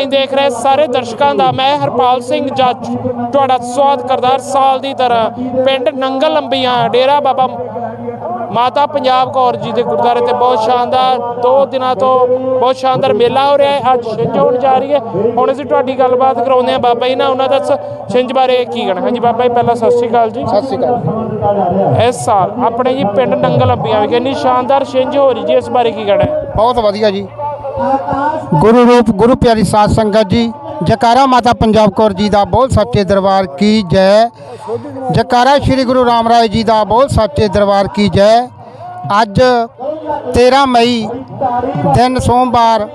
Headline ਦੇਖ ਰਹੇ ਸਾਰੇ ਦਰਸ਼ਕਾਂ ਦਾ ਮੈਂ ਹਰਪਾਲ ਸਿੰਘ ਜੱਜ ਤੁਹਾਡਾ ਸਵਾਗਤ ਕਰਦਾ ਸਾਲ ਦੀ ਤਰ੍ਹਾਂ। ਪਿੰਡ ਨੰਗਲ ਲੰਬੀਆਂ ਡੇਰਾ ਬਾਬਾ ਮਾਤਾ ਪੰਜਾਬ ਕੌਰ ਜੀ ਦੇ ਗੁਰਦੁਆਰੇ ਤੇ ਬਹੁਤ ਸ਼ਾਨਦਾਰ ਦੋ ਦਿਨਾਂ ਤੋਂ ਬਹੁਤ ਸ਼ਾਨਦਾਰ ਮੇਲਾ ਹੋ ਰਿਹਾ ਹੈ। ਅੱਜ ਛਿੰਝ ਹੋਣ ਜਾ ਰਹੀ ਹੈ। ਹੁਣ ਅਸੀਂ ਤੁਹਾਡੀ ਗੱਲਬਾਤ ਕਰਾਉਂਦੇ ਹਾਂ। ਬਾਬਾ ਜੀ ਨਾਲ ਉਹਨਾਂ ਦਾ ਛਿੰਝ ਬਾਰੇ ਕੀ ਕਹਿਣਾ? ਹਾਂਜੀ ਬਾਬਾ ਜੀ ਪਹਿਲਾਂ ਸਤਿ ਸ਼੍ਰੀ ਅਕਾਲ ਜੀ। ਸਤਿ ਸ਼੍ਰੀ ਅਕਾਲ ਇਸ ਸਾਲ ਆਪਣੇ ਜੀ ਪਿੰਡ ਨੰਗਲ ਲੰਬੀਆਂ ਵਿਖੇ ਇੰਨੀ ਸ਼ਾਨਦਾਰ ਛਿੰਝ ਹੋ ਰਹੀ ਜੀ। ਇਸ ਬਾਰੇ ਕੀ ਕਹਿਣਾ ਹੈ? ਬਹੁਤ ਵਧੀਆ ਜੀ। ਗੁਰੂ ਰੂਪ, ਗੁਰੂ ਪਿਆਰੀ ਸਾਧ ਸੰਗਤ ਜੀ, ਜਕਾਰਾ ਮਾਤਾ ਪੰਜਾਬ ਕੌਰ ਜੀ ਦਾ ਬਹੁਤ ਸੱਚੇ ਦਰਬਾਰ ਕੀ ਜੈ? ਜਕਾਰਾ ਸ੍ਰੀ ਗੁਰੂ ਰਾਮ ਰਾਏ ਜੀ ਦਾ ਬਹੁਤ ਸੱਚੇ ਦਰਬਾਰ ਕੀ ਜੈ? ਅੱਜ 13 ਮਈ ਦਿਨ ਸੋਮਵਾਰ,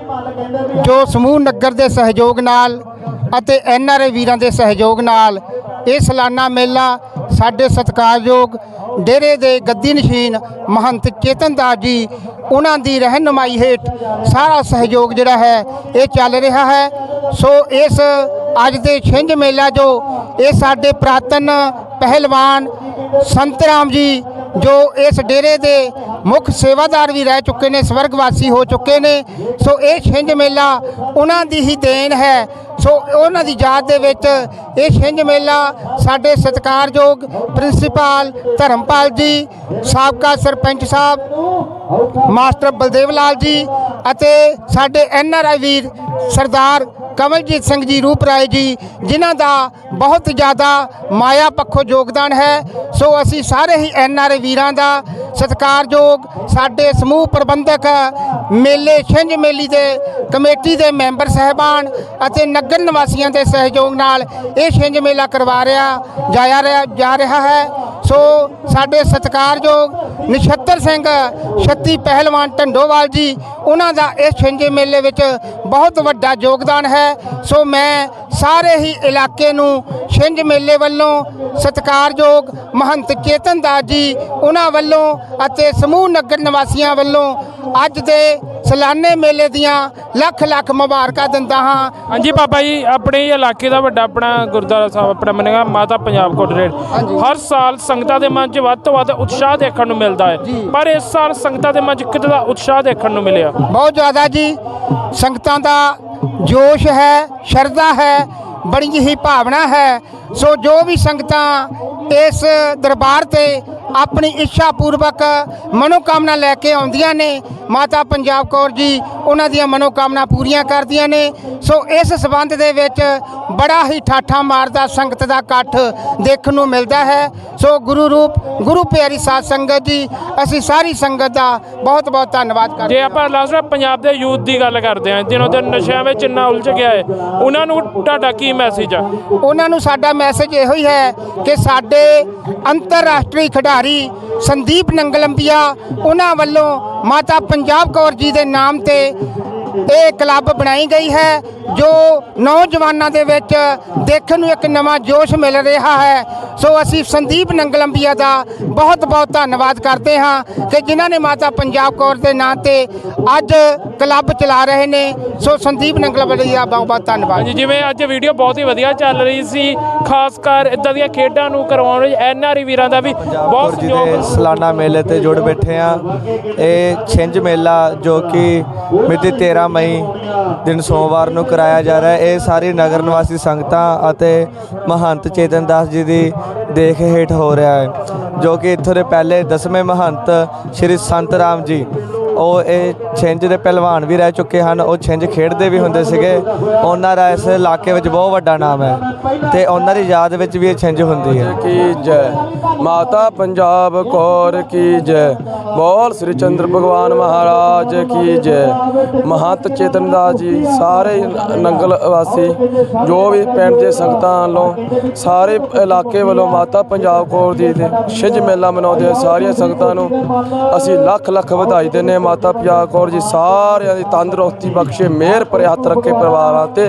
ਜੋ ਸਮੂਹ ਨਗਰ ਦੇ ਸਹਿਯੋਗ ਨਾਲ ਅਤੇ ਐਨਆਰਏ ਵੀਰਾਂ ਦੇ ਸਹਿਯੋਗ ਨਾਲ ਇਹ ਸਾਲਾਨਾ ਮੇਲਾ ਸਾਡੇ ਸਤਿਕਾਰਯੋਗ ਡੇਰੇ ਦੇ ਗੱਦੀ ਨਸ਼ੀਨ ਮਹੰਤ ਚੇਤਨ ਦਾਸ ਜੀ, ਉਹਨਾਂ ਦੀ ਰਹਿਨੁਮਾਈ ਹੇਠ ਸਾਰਾ ਸਹਿਯੋਗ ਜਿਹੜਾ ਹੈ, ਇਹ ਚੱਲ ਰਿਹਾ ਹੈ। ਸੋ ਇਸ ਅੱਜ ਦੇ ਛਿੰਝ ਮੇਲਾ ਜੋ ਇਹ ਸਾਡੇ ਪ੍ਰਾਤਨ ਪਹਿਲਵਾਨ ਸੰਤ ਰਾਮ ਜੀ, ਜੋ ਇਸ ਡੇਰੇ ਦੇ ਮੁੱਖ ਸੇਵਾਦਾਰ ਵੀ ਰਹਿ ਚੁੱਕੇ ਨੇ, ਸਵਰਗਵਾਸੀ ਹੋ ਚੁੱਕੇ ਨੇ। ਸੋ ਇਹ ਛਿੰਝ ਮੇਲਾ ਉਹਨਾਂ ਦੀ ਹੀ ਦੇਣ ਹੈ। ਸੋ ਉਹਨਾਂ ਦੀ ਯਾਦ ਦੇ ਵਿੱਚ ਇਹ ਛਿੰਝ ਮੇਲਾ ਸਾਡੇ ਸਤਿਕਾਰਯੋਗ ਪ੍ਰਿੰਸੀਪਲ ਧਰਮਪਾਲ ਜੀ, ਸਾਬਕਾ ਸਰਪੰਚ ਸਾਹਿਬ, ਮਾਸਟਰ ਬਲਦੇਵ ਲਾਲ ਜੀ ਅਤੇ ਸਾਡੇ ਐਨ ਆਰ ਆਈ ਵੀਰ ਸਰਦਾਰ ਕਮਲਜੀਤ ਸਿੰਘ ਜੀ ਰੂਪਰਾਏ ਜੀ, ਜਿਨ੍ਹਾਂ ਦਾ ਬਹੁਤ ਜ਼ਿਆਦਾ ਮਾਇਆ ਪੱਖੋਂ ਯੋਗਦਾਨ ਹੈ। ਸੋ ਅਸੀਂ ਸਾਰੇ ਹੀ ਐਨ ਆਰ ਆਈ ਵੀਰਾਂ ਦਾ ਸਤਿਕਾਰਯੋਗ ਸਾਡੇ ਸਮੂਹ ਪ੍ਰਬੰਧਕ ਮੇਲੇ, ਛਿੰਝ ਮੇਲੀ ਦੇ ਕਮੇਟੀ ਦੇ ਮੈਂਬਰ ਸਹਿਬਾਨ ਅਤੇ ਨਗਰ ਨਿਵਾਸੀਆਂ ਦੇ ਸਹਿਯੋਗ ਨਾਲ ਇਹ ਛਿੰਝ ਮੇਲਾ ਕਰਵਾ ਰਿਹਾ ਜਾਇਆ ਰਿਹਾ ਜਾ ਰਿਹਾ ਹੈ। ਸੋ ਸਾਡੇ ਸਤਿਕਾਰਯੋਗ ਨਛੱਤਰ ਸਿੰਘ ਛੱਤੀ ਪਹਿਲਵਾਨ ਢੰਡੋਵਾਲ ਜੀ, ਉਹਨਾਂ ਦਾ ਇਸ ਛਿੰਝੇ ਮੇਲੇ ਵਿੱਚ ਬਹੁਤ ਵੱਡਾ ਯੋਗਦਾਨ ਹੈ। ਸੋ ਮੈਂ ਸਾਰੇ ਹੀ ਇਲਾਕੇ ਨੂੰ ਛਿੰਝ ਮੇਲੇ ਵੱਲੋਂ ਸਤਿਕਾਰਯੋਗ ਮਹੰਤ ਚੇਤਨ ਦਾਸ ਜੀ ਉਹਨਾਂ ਵੱਲੋਂ ਅਤੇ ਸਮੂਹ ਨਗਰ ਨਿਵਾਸੀਆਂ ਵੱਲੋਂ ਅੱਜ ਦੇ ਸਾਲਾਨੇ ਮੇਲੇ ਦੀਆਂ ਲੱਖ ਲੱਖ ਮੁਬਾਰਕਾਂ ਦਿੰਦਾ ਹਾਂ। ਹਾਂਜੀ ਬਾਬਾ ਜੀ ਆਪਣੇ ਹੀ ਇਲਾਕੇ ਦਾ ਵੱਡਾ ਆਪਣਾ ਗੁਰਦੁਆਰਾ ਸਾਹਿਬ ਆਪਣਾ ਮੰਨੇਗਾ ਮਾਤਾ ਪੰਜਾਬ ਕੋਟਰੇਡ ਹਰ ਸਾਲ ਸੰਗਤਾਂ ਦੇ ਮਨ 'ਚ ਵੱਧ ਤੋਂ ਵੱਧ ਉਤਸ਼ਾਹ ਦੇਖਣ ਨੂੰ ਮਿਲਦਾ ਹੈ। ਪਰ ਇਸ ਸਾਲ ਸੰਗਤਾਂ ਦੇ ਮਨ 'ਚ ਕਿਤੇ ਦਾ ਉਤਸ਼ਾਹ ਦੇਖਣ ਨੂੰ ਮਿਲਿਆ। ਬਹੁਤ ਜ਼ਿਆਦਾ ਜੀ ਸੰਗਤਾਂ ਦਾ ਜੋਸ਼ ਹੈ, ਸ਼ਰਧਾ ਹੈ, ਬੜੀ ਹੀ ਭਾਵਨਾ ਹੈ। ਸੋ ਜੋ ਵੀ ਸੰਗਤਾਂ ਇਸ ਦਰਬਾਰ ਤੇ ਆਪਣੀ ਇੱਛਾ ਪੂਰਵਕ ਮਨੋਕਾਮਨਾ ਲੈ ਕੇ ਆਉਂਦੀਆਂ ਨੇ। ਮਾਤਾ ਪੰਜਾਬ ਕੌਰ ਜੀ ਉਹਨਾਂ ਦੀਆਂ ਮਨੋਕਾਮਨਾ ਪੂਰੀਆਂ ਕਰਦੀਆਂ ਨੇ। ਸੋ ਇਸ ਸਬੰਧ ਦੇ ਵਿੱਚ ਬੜਾ ਹੀ ਠਾਠਾ ਮਾਰਦਾ ਸੰਗਤ ਦਾ ਇਕੱਠ ਦੇਖਣ ਨੂੰ ਮਿਲਦਾ ਹੈ। ਸੋ ਗੁਰੂ ਰੂਪ ਗੁਰੂ ਪਿਆਰੀ ਸਾਧ ਸੰਗਤ ਜੀ ਅਸੀਂ ਸਾਰੀ ਸੰਗਤ ਦਾ ਬਹੁਤ ਬਹੁਤ ਧੰਨਵਾਦ ਕਰਦੇ ਜੇ ਆਪਾਂ ਲਾਸਟ ਪੰਜਾਬ ਦੇ ਯੂਥ ਦੀ ਗੱਲ ਕਰਦੇ ਹਾਂ ਜਿਹਨਾਂ ਦੇ ਨਸ਼ਿਆਂ ਵਿੱਚ ਇੰਨਾ ਉਲਝ ਗਿਆ ਹੈ। ਉਹਨਾਂ ਨੂੰ ਤੁਹਾਡਾ ਕੀ ਮੈਸੇਜ ਆ? ਉਹਨਾਂ ਨੂੰ ਸਾਡਾ ਮੈਸੇਜ ਇਹੋ ਹੀ ਹੈ ਕਿ ਸਾਡੇ ਅੰਤਰਰਾਸ਼ਟਰੀ ਖਿਡਾਰੀ ਸੰਦੀਪ ਨੰਗਲੰਬੀਆ ਉਹਨਾਂ ਵੱਲੋਂ ਮਾਤਾ ਪੰਜਾਬ ਕੌਰ ਜੀ ਦੇ ਨਾਮ ਤੇ ਇਹ ਕਲੱਬ ਬਣਾਈ ਗਈ ਹੈ ਜੋ ਨੌਜਵਾਨਾਂ ਦੇ ਵਿੱਚ ਦੇਖਣ ਨੂੰ ਇੱਕ ਨਵਾਂ ਜੋਸ਼ ਮਿਲ ਰਿਹਾ ਹੈ। ਸੋ ਅਸੀਂ ਸੰਦੀਪ ਨੰਗਲੰਬੀਆ ਦਾ ਬਹੁਤ ਬਹੁਤ ਧੰਨਵਾਦ ਕਰਦੇ ਹਾਂ ਕਿ ਜਿਨ੍ਹਾਂ ਨੇ ਮਾਤਾ ਪੰਜਾਬ ਕੌਰ ਦੇ ਨਾਂ ਤੇ ਅੱਜ ਕਲੱਬ ਚਲਾ ਰਹੇ ਨੇ। ਸੋ ਸੰਦੀਪ ਨੰਗਲੰਬੀਆ ਦਾ ਬਹੁਤ ਬਹੁਤ ਧੰਨਵਾਦ। ਹਾਂਜੀ ਜਿਵੇਂ ਅੱਜ ਵੀਡੀਓ ਬਹੁਤ ਹੀ ਵਧੀਆ ਚੱਲ ਰਹੀ ਸੀ ਖਾਸ ਕਰ ਇਦਾਂ ਦੀਆਂ ਖੇਡਾਂ ਨੂੰ ਕਰਵਾਉਣ ਵਿੱਚ ਐਨਆਰਈ ਵੀਰਾਂ ਦਾ ਵੀ ਬਹੁਤ ਸਹਿਯੋਗ ਸਾਲਾਨਾ ਮੇਲੇ ਤੇ ਜੁੜ ਬੈਠੇ ਆ ਇਹ ਛਿੰਝ ਮੇਲਾ ਜੋ ਕਿ ਮਿਤੀ 13 ਮਈ ਦਿਨ ਸੋਮਵਾਰ ਨੂੰ ਕਰਾਇਆ ਜਾ ਰਿਹਾ ਹੈ। ਇਹ ਸਾਰੀ ਨਗਰ ਨਿਵਾਸੀ ਸੰਗਤਾਂ ਅਤੇ ਮਹੰਤ ਚੇਤਨ ਦਾਸ ਜੀ ਦੀ ਦੇਖ ਹੇਠ ਹੋ ਰਿਹਾ ਹੈ, ਜੋ ਕਿ ਇੱਥੋਂ ਦੇ ਪਹਿਲੇ ਦਸਵੇਂ ਮਹੰਤ ਸ਼੍ਰੀ ਸੰਤ ਰਾਮ ਜੀ ਉਹ ਇਹ ਛਿੰਝ ਦੇ ਪਹਿਲਵਾਨ ਵੀ ਰਹਿ ਚੁੱਕੇ ਹਨ, ਉਹ ਛਿੰਝ ਖੇਡਦੇ ਵੀ ਹੁੰਦੇ ਸੀਗੇ। ਉਹਨਾਂ ਦਾ ਇਸ ਇਲਾਕੇ ਵਿੱਚ ਬਹੁਤ ਵੱਡਾ ਨਾਮ ਹੈ ਤੇ ਉਹਨਾਂ ਦੀ ਯਾਦ ਵਿੱਚ ਵੀ ਇਹ ਛਿੰਝ ਹੁੰਦੀ ਹੈ। ਕੀ ਜੈ? ਮਾਤਾ ਪੰਜਾਬ ਕੌਰ ਕੀ ਜੈ? ਬੋਲ ਸ੍ਰੀ ਚੰਦਰ ਭਗਵਾਨ ਮਹਾਰਾਜ ਕੀ ਜੈ? ਮਹੰਤ ਚੇਤਨ ਦਾਸ ਜੀ, ਸਾਰੇ ਨੰਗਲ ਵਾਸੀ, ਜੋ ਵੀ ਪਿੰਡ ਦੇ ਸੰਗਤਾਂ ਵੱਲੋਂ, ਸਾਰੇ ਇਲਾਕੇ ਵੱਲੋਂ ਮਾਤਾ ਪੰਜਾਬ ਕੌਰ ਜੀ ਦੇ ਛਿੰਝ ਮੇਲਾ ਮਨਾਉਂਦੇ ਸਾਰੀਆਂ ਸੰਗਤਾਂ ਨੂੰ ਅਸੀਂ ਲੱਖ ਲੱਖ ਵਧਾਈ ਦਿੰਦੇ ਹਾਂ। ਮਾਤਾ ਪੰਜਾਬ ਕੌਰ ਜੀ ਸਾਰਿਆਂ ਦੀ ਤੰਦਰੁਸਤੀ ਬਖਸ਼ੇ, ਮਿਹਰ ਭਰੇ ਹੱਥ ਰੱਖੇ ਪਰਿਵਾਰਾਂ ਤੇ,